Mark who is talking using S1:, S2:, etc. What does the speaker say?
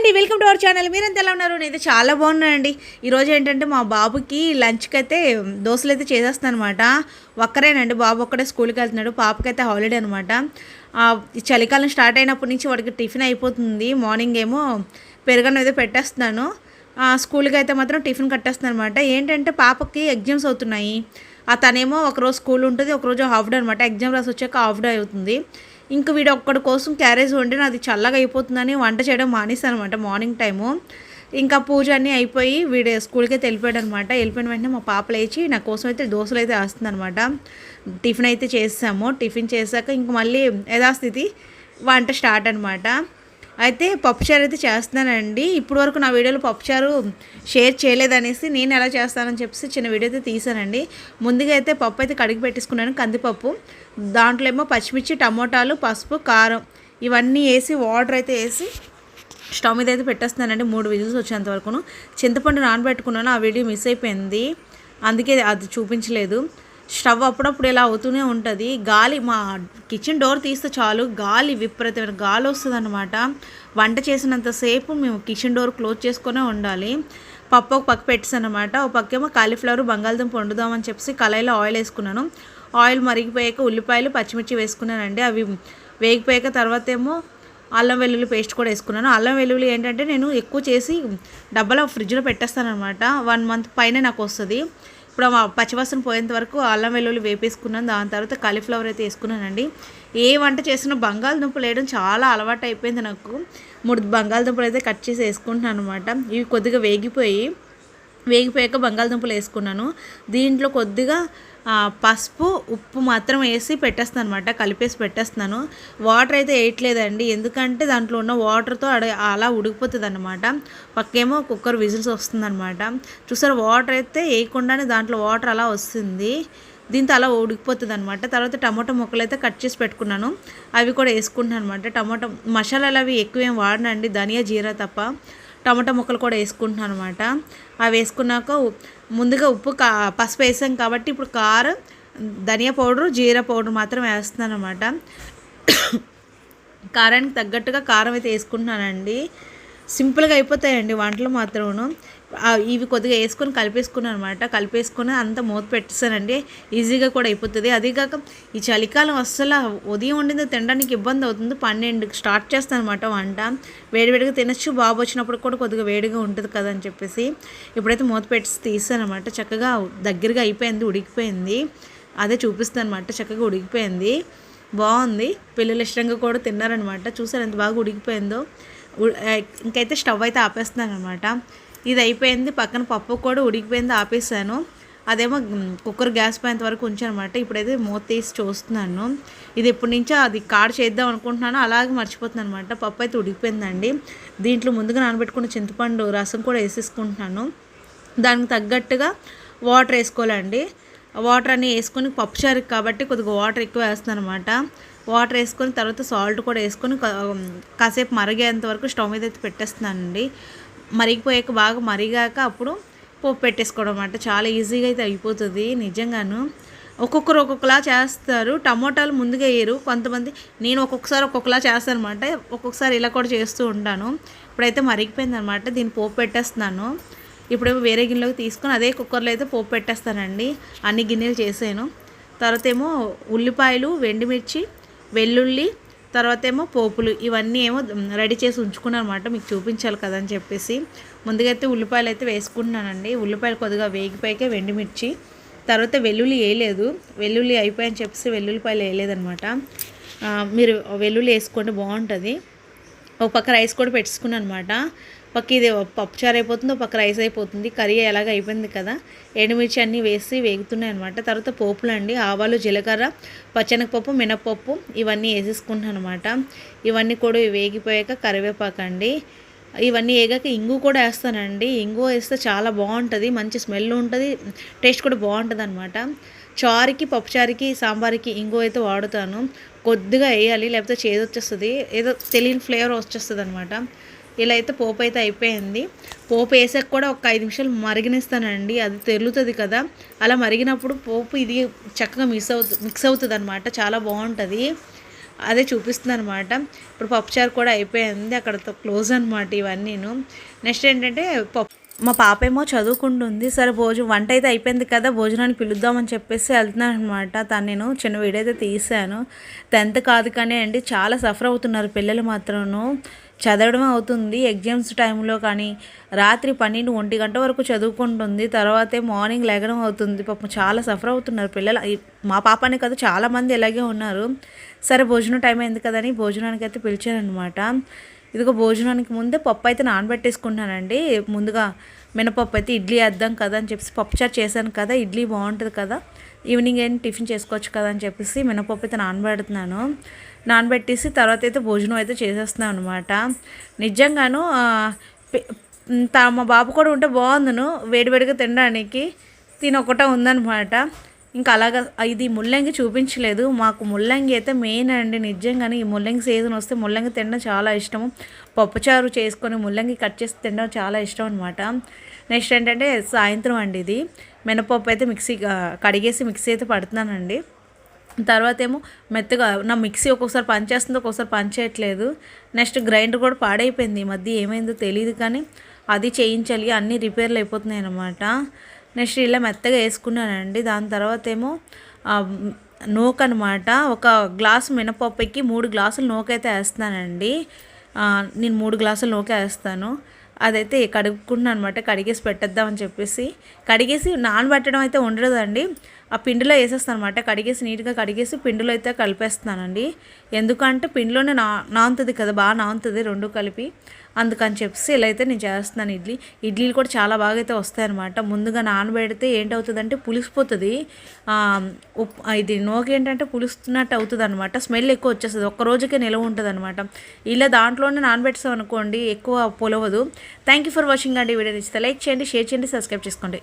S1: అండి welcome to our channel. మీరెంత ఎలా ఉన్నారు? నేను చాలా బాగున్నానండి. ఈరోజు ఏంటంటే మా బాబుకి లంచ్కి అయితే దోశలు అయితే చేసేస్తాను అనమాట ఒక్కరేనండి బాబు ఒక్కడే స్కూల్కి వెళ్తున్నాడు. పాపకైతే హాలిడే అనమాట చలికాలం స్టార్ట్ అయినప్పటి నుంచి వాడికి టిఫిన్ అయిపోతుంది. మార్నింగ్ ఏమో పెరుగన్న అయితే పెట్టేస్తున్నాను. స్కూల్కి అయితే మాత్రం టిఫిన్ కట్టేస్తున్నాను అనమాట ఏంటంటే పాపకి ఎగ్జామ్స్ అవుతున్నాయి. తనేమో ఒకరోజు స్కూల్ ఉంటుంది ఒకరోజు హాఫ్ డే అనమాట ఎగ్జామ్ రాసి వచ్చాక హాఫ్ డే అవుతుంది. ఇంక వీడు ఒక్కడి కోసం క్యారేజ్ వండిన అది చల్లగా అయిపోతుందని వంట చేయడం మానేసాను అనమాట మార్నింగ్ టైము. ఇంకా పూజ అన్నీ అయిపోయి వీడు స్కూల్కి అయితే వెళ్ళిపోయాడు అనమాట వెళ్ళిపోయిన వెంటనే మా పాప లేచి నా కోసం అయితే దోశలు అయితే వేస్తుందనమాట టిఫిన్ అయితే చేసాము టిఫిన్ చేశాక ఇంక మళ్ళీ యథాస్థితి వంట స్టార్ట్ అనమాట అయితే పప్పుచారు అయితే చేస్తున్నానండి. ఇప్పుడు వరకు నా వీడియోలో పప్పుచారు షేర్ చేయలేదనేసి నేను ఎలా చేస్తానని చెప్పేసి చిన్న వీడియో అయితే తీసానండి. ముందుగా అయితే పప్పు అయితే కడిగి పెట్టేసుకున్నాను కందిపప్పు దాంట్లో ఏమో పచ్చిమిర్చి టమోటాలు పసుపు కారం ఇవన్నీ వేసి వాటర్ అయితే వేసి స్టవ్ మీద అయితే పెట్టేస్తున్నానండి. మూడు విజిల్స్ వచ్చేంత వరకును. చింతపండు నానబెట్టుకున్నాను ఆ వీడియో మిస్ అయిపోయింది. అందుకే అది చూపించలేదు. స్టవ్ అప్పుడప్పుడు ఇలా అవుతూనే ఉంటుంది. గాలి మా కిచెన్ డోర్ తీస్తే చాలు గాలి విపరీతమైన గాలి వస్తుంది అనమాట వంట చేసినంతసేపు మేము కిచెన్ డోర్ క్లోజ్ చేసుకునే ఉండాలి. పప్పు ఒక పక్క పెట్టేసానమాట. అనమాట ఒక పక్కేమో కాలీఫ్లవర్ బంగాళదుంప వండుదామని చెప్పేసి కళాయిలో ఆయిల్ వేసుకున్నాను. ఆయిల్ మరిగిపోయాక ఉల్లిపాయలు పచ్చిమిర్చి వేసుకున్నానండి. అవి వేగిపోయాక తర్వాత ఏమో అల్లం వెల్లుల్లి పేస్ట్ కూడా వేసుకున్నాను. అల్లం వెల్లుల్లి ఏంటంటే నేను ఎక్కువ చేసి డబ్బాలో ఫ్రిడ్జ్లో పెట్టేస్తాను అనమాట వన్ మంత్ పైన నాకు వస్తుంది. ఇప్పుడు ఆ పచ్చివాసన పోయేంత వరకు అల్లం వెల్లుల్లి వేపేసుకున్నాను. దాని తర్వాత కాలీఫ్లవర్ అయితే వేసుకున్నానండి. ఏ వంట చేసినా బంగాళదుంపలు వేయడం చాలా అలవాటు అయిపోయింది నాకు. మూడు బంగాళదుంపలు అయితే కట్ చేసి వేసుకుంటున్నాను అనమాట ఇవి కొద్దిగా వేగిపోయి వేగిపోయాక బంగాళదుంపలు వేసుకున్నాను. దీంట్లో కొద్దిగా పసుపు ఉప్పు మాత్రం వేసి పెట్టేస్తాను అనమాట కలిపేసి పెట్టేస్తున్నాను. వాటర్ అయితే వేయట్లేదండి ఎందుకంటే దాంట్లో ఉన్న వాటర్తో అలా ఉడికిపోతుంది అనమాట పక్కేమో కుక్కర్ విజిల్స్ వస్తుందన్నమాట చూసారు వాటర్ అయితే వేయకుండానే దాంట్లో వాటర్ అలా వస్తుంది. దీంతో అలా ఉడికిపోతుంది అనమాట తర్వాత టమాటో ముక్కలు అయితే కట్ చేసి పెట్టుకున్నాను. అవి కూడా వేసుకుంటున్నాను అనమాట టమాటో మసాలాలు అవి ఎక్కువ ఏం వాడనండి ధనియా జీరా తప్ప. టమాటా ముక్కలు కూడా వేసుకుంటున్నాను అనమాట అవి వేసుకున్నాక ముందుగా ఉప్పు కా పసుపు వేసాం కాబట్టి ఇప్పుడు కారం ధనియా పౌడరు జీరా పౌడర్ మాత్రం వేస్తున్నాను అనమాట కారానికి తగ్గట్టుగా కారం అయితే వేసుకుంటున్నానండి. సింపుల్గా అయిపోతాయండి వంటలు మాత్రమును. ఇవి కొద్దిగా వేసుకొని కలిపేసుకున్నాను అనమాట కలిపేసుకొని అంతా మూత పెట్టేసానండి. ఈజీగా కూడా అయిపోతుంది. అదే కాక ఈ చలికాలం అస్సలు ఉదయం వండింది తినడానికి ఇబ్బంది అవుతుంది. పన్నెండుకి స్టార్ట్ చేస్తాను అనమాట వంట. వేడివేడిగా తినచ్చు. బాబు వచ్చినప్పుడు కూడా కొద్దిగా వేడిగా ఉంటుంది కదా అని చెప్పేసి ఇప్పుడైతే మూత పెట్టి తీసాను అనమాట చక్కగా దగ్గరగా అయిపోయింది ఉడికిపోయింది. అదే చూపిస్తాను అనమాట చక్కగా ఉడికిపోయింది. బాగుంది. పిల్లలు ఇష్టంగా కూడా తిన్నారనమాట చూసారు ఎంత బాగా ఉడికిపోయిందో. ఇంకైతే స్టవ్ అయితే ఆపేస్తున్నాను అనమాట ఇది అయిపోయింది. పక్కన పప్పు కూడా ఉడికిపోయింది ఆపేసాను. అదేమో కుక్కర్ గ్యాస్ పోయేంత వరకు ఉంచాను అనమాట ఇప్పుడైతే మూత తీసి చూస్తున్నాను. ఇది ఎప్పటి నుంచో అది కాడ చేద్దాం అనుకుంటున్నాను. అలాగే మర్చిపోతున్నాను అనమాట పప్పు అయితే ఉడికిపోయిందండి. దీంట్లో ముందుగా నానబెట్టుకున్న చింతపండు రసం కూడా వేసేసుకుంటున్నాను. దానికి తగ్గట్టుగా వాటర్ వేసుకోవాలండి. వాటర్ అన్నీ వేసుకొని పప్పుచారు కాబట్టి కొద్దిగా వాటర్ ఎక్కువ వేస్తాను అనమాట వాటర్ వేసుకొని తర్వాత సాల్ట్ కూడా వేసుకొని కాసేపు మరిగేంత వరకు స్టవ్ మీద అయితే పెట్టేస్తున్నానండి. మరిగిపోయాక బాగా మరిగాక అప్పుడు పోపు పెట్టేసుకోవడం అనమాట చాలా ఈజీగా అయితే అయిపోతుంది నిజంగాను. ఒక్కొక్కరు ఒక్కొక్కలా చేస్తారు. టమోటాలు ముందుగా వేయరు. కొంతమంది నేను ఒక్కొక్కసారి ఒక్కొక్కలా చేస్తాను అనమాట ఒక్కొక్కసారి ఇలా కూడా చేస్తూ ఉంటాను. ఇప్పుడైతే మరిగిపోయింది అనమాట దీన్ని పోపు పెట్టేస్తున్నాను. ఇప్పుడు వేరే గిన్నెలోకి తీసుకొని అదే కుక్కర్లో అయితే పోపు పెట్టేస్తానండి. అన్ని గిన్నెలు చేసాను తర్వాత ఏమో ఉల్లిపాయలు వెండిమిర్చి వెల్లుల్లి తర్వాత ఏమో పోపులు ఇవన్నీ ఏమో రెడీ చేసి ఉంచుకున్నాను అనమాట మీకు చూపించాలి కదా అని చెప్పేసి. ముందుగా అయితే ఉల్లిపాయలు అయితే వేసుకుంటున్నానండి. ఉల్లిపాయలు కొద్దిగా వేగిపోయాకే వెండిమిర్చి తర్వాత వెల్లుల్లి వేయలేదు. వెల్లుల్లి అయిపోయని చెప్పేసి వెల్లుల్లిపాయలు వేయలేదనమాట మీరు వెల్లుల్లి వేసుకోండి బాగుంటుంది. ఒక పక్క రైస్ కూడా పెట్టుకున్నాను అనమాట పక్క ఇది పప్పుచారు అయిపోతుంది ఒక పక్క రైస్ అయిపోతుంది. కర్రీ ఎలాగ అయిపోయింది కదా ఎండుమిర్చి అన్నీ వేసి వేగుతున్నాయి అనమాట తర్వాత పోపులు అండి ఆవాలు జీలకర్ర పచ్చెనగపప్పు మినపప్పు ఇవన్నీ వేసేసుకుంటున్నాను అనమాట ఇవన్నీ కూడా వేగిపోయాక కరివేపాకు అండి ఇవన్నీ వేగాక ఇంగు కూడా వేస్తానండి. ఇంగు వేస్తే చాలా బాగుంటుంది మంచి స్మెల్ ఉంటుంది టేస్ట్ కూడా బాగుంటుంది అనమాట చారుకి పప్పుచారుకి సాంబార్కి ఇంగు అయితే వాడుతాను. కొద్దిగా వేయాలి లేకపోతే చేదు వచ్చేస్తుంది. ఏదో తెలియని ఫ్లేవర్ వచ్చేస్తుంది అనమాట ఇలా అయితే పోపు అయితే అయిపోయింది. పోపు వేసాక కూడా ఒక ఐదు నిమిషాలు మరిగినిస్తానండి. అది తెరులుతుంది కదా. అలా మరిగినప్పుడు పోపు ఇది చక్కగా మిక్స్ అవుతుంది మిక్స్ అవుతుంది అనమాట చాలా బాగుంటుంది. అదే చూపిస్తుంది అనమాట ఇప్పుడు పప్పుచారు కూడా అయిపోయింది. అక్కడతో క్లోజ్ అనమాట ఇవన్నీను. నెక్స్ట్ ఏంటంటే పప్పు మా పాప ఏమో చదువుకుంటుంది. సరే భోజనం వంట అయితే అయిపోయింది కదా భోజనాన్ని పిలుద్దామని చెప్పేసి వెళ్తున్నాను అనమాట తను నేను చిన్న వీడియో అయితే తీసాను టెన్త్ కాదు కానీ అండి చాలా సఫర్ అవుతున్నారు పిల్లలు మాత్రము. చదవడం అవుతుంది. ఎగ్జామ్స్ టైంలో కానీ రాత్రి పన్నెండు ఒంటి గంట వరకు చదువుకుంటుంది. తర్వాతే మార్నింగ్ లేగడం అవుతుంది. పాపం చాలా సఫర్ అవుతున్నారు పిల్లలు. మా పాపనే కాదు చాలామంది ఇలాగే ఉన్నారు. సరే భోజనం టైం అయింది కదని భోజనానికి అయితే పిలిచానమాట ఇదిగో భోజనానికి ముందే పప్పు అయితే నానబెట్టేసుకుంటున్నానండి. ముందుగా మినపప్పు అయితే ఇడ్లీ వేద్దాం కదా అని చెప్పేసి పప్పుచారు చేశాను కదా ఇడ్లీ బాగుంటుంది కదా. ఈవినింగ్ ఏం టిఫిన్ చేసుకోవచ్చు కదా అని చెప్పేసి మినపప్పు అయితే నానబెడుతున్నాను. నానబెట్టేసి తర్వాత అయితే భోజనం అయితే చేసేస్తున్నాను అనమాట నిజంగాను మా బాబు కూడా ఉంటే బాగుందను వేడివేడిగా తినడానికి తిని ఒకటే ఉందనమాట ఇంకా అలాగా ఇది ముల్లంగి చూపించలేదు. మాకు ముల్లంగి అయితే మెయిన్ అండి నిజంగానే. ఈ ముల్లంగి సీజన్ వస్తే ముల్లంగి తినడం చాలా ఇష్టము. పప్పుచారు చేసుకొని ముల్లంగి కట్ చేసి తినడం చాలా ఇష్టం అనమాట నెక్స్ట్ ఏంటంటే సాయంత్రం అండి ఇది. మినపప్పు అయితే మిక్సీ కడిగేసి మిక్సీ అయితే పడుతున్నానండి. తర్వాత ఏమో మెత్తగా నా మిక్సీ ఒక్కొక్కసారి పనిచేస్తుంది ఒక్కొక్కసారి పనిచేయట్లేదు నెక్స్ట్ గ్రైండర్ కూడా పాడైపోయింది ఈ మధ్య. ఏమైందో తెలియదు కానీ అది చేయించాలి అన్నీ రిపేర్లు అయిపోతున్నాయి అనమాట నెక్స్ట్ ఇలా మెత్తగా వేసుకున్నానండి. దాని తర్వాత ఏమో నూక అనమాట ఒక గ్లాసు మినపప్పుకి మూడు గ్లాసులు నూకైతే వేస్తానండి. నేను మూడు గ్లాసులు నూక వేస్తాను. అదైతే కడుక్కుంటున్నాను అనమాట కడిగేసి పెట్టేద్దామని చెప్పేసి. కడిగేసి నానబెట్టడం అయితే ఉండదండి ఆ పిండిలో వేసేస్తాను అనమాట కడిగేసి నీట్గా కడిగేసి పిండిలో అయితే కలిపేస్తున్నానండి. ఎందుకంటే పిండిలోనే నా నానుతుంది కదా బాగా నానుతుంది రెండు కలిపి. అందుకని చెప్పేసి ఇలా అయితే నేను చేస్తున్నాను ఇడ్లీ. ఇడ్లీలు కూడా చాలా బాగా అయితే వస్తాయన్నమాట. ముందుగా నానబెడితే ఏంటవుతుందంటే పులిసిపోతుంది. ఉప్పు ఉప్- ఇది నోకి ఏంటంటే పులుస్తున్నట్టు అవుతుంది అనమాట స్మెల్ ఎక్కువ వచ్చేస్తుంది. ఒక్క రోజుకే నిలవ ఉంటుంది అనమాట ఇలా దాంట్లోనే నానబెట్టాం అనుకోండి ఎక్కువ పొలవదు. థ్యాంక్ యూ ఫర్ వాచింగ్ అండి వీడియో నచ్చితే లైక్ చేయండి షేర్ చేయండి సబ్స్క్రైబ్ చేసుకోండి.